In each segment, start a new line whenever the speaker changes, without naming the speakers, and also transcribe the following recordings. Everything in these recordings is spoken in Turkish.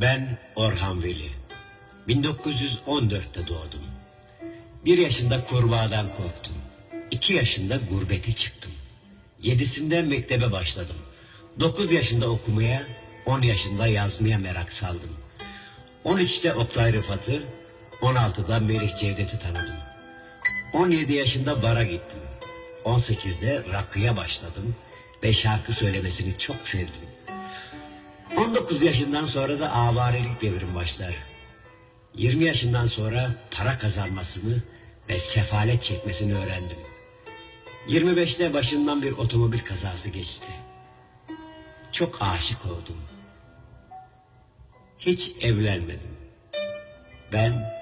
Ben Orhan Veli. 1914'te doğdum. Bir yaşında kurbağadan korktum. İki yaşında gurbete çıktım. Yedisinde mektebe başladım. Dokuz yaşında okumaya, on yaşında yazmaya merak saldım. On üçte Oktay Rıfat'ı, on altıda Melih Cevdet'i tanıdım. 17 yaşında bara gittim. 18'de rakıya başladım ve şarkı söylemesini çok sevdim. 19 yaşından sonra da avarelik devrim başlar. 20 yaşından sonra para kazanmasını ve sefalet çekmesini öğrendim. 25'te başından bir otomobil kazası geçti. Çok aşık oldum. Hiç evlenmedim. Ben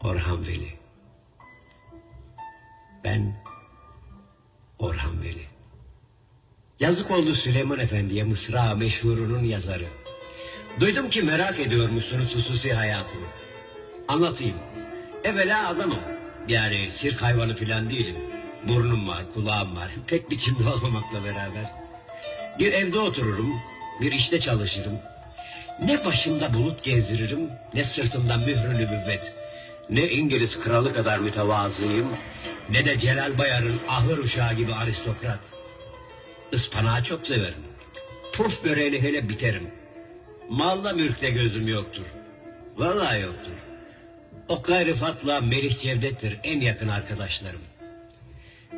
Orhan Veli. Ben Orhan Veli. Yazık oldu Süleyman Efendi'ye Mısra meşhurunun yazarı. Duydum ki merak ediyormuşsunuz hususi hayatımı. Anlatayım. Evvela adamım. Yani sirk hayvanı filan değilim. Burnum var, kulağım var. Pek biçimde olmamakla beraber. Bir evde otururum, bir işte çalışırım. Ne başımda bulut gezdiririm, ne sırtımda mührü nübüvvet. Ne İngiliz kralı kadar mütevazıyım, ne de Celal Bayar'ın ahır uşağı gibi aristokrat. Ispanağı çok severim. Puf böreğini hele biterim. Malla mülkte gözüm yoktur. Vallahi yoktur. Okay Rıfat'la Melih Cevdet'tir en yakın arkadaşlarım.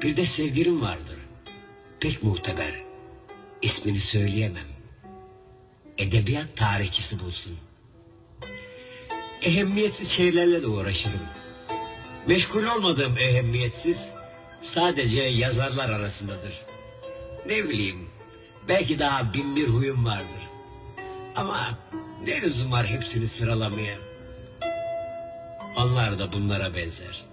Bir de sevgilim vardır. Pek muhteber. İsmini söyleyemem. Edebiyat tarihçisi bulsun. Ehemmiyetsiz şeylerle de uğraşırım. Meşgul olmadığım ehemmiyetsiz sadece yazarlar arasındadır. Ne bileyim belki daha bin bir huyum vardır. Ama ne lüzum var hepsini sıralamaya. Onlar da bunlara benzer.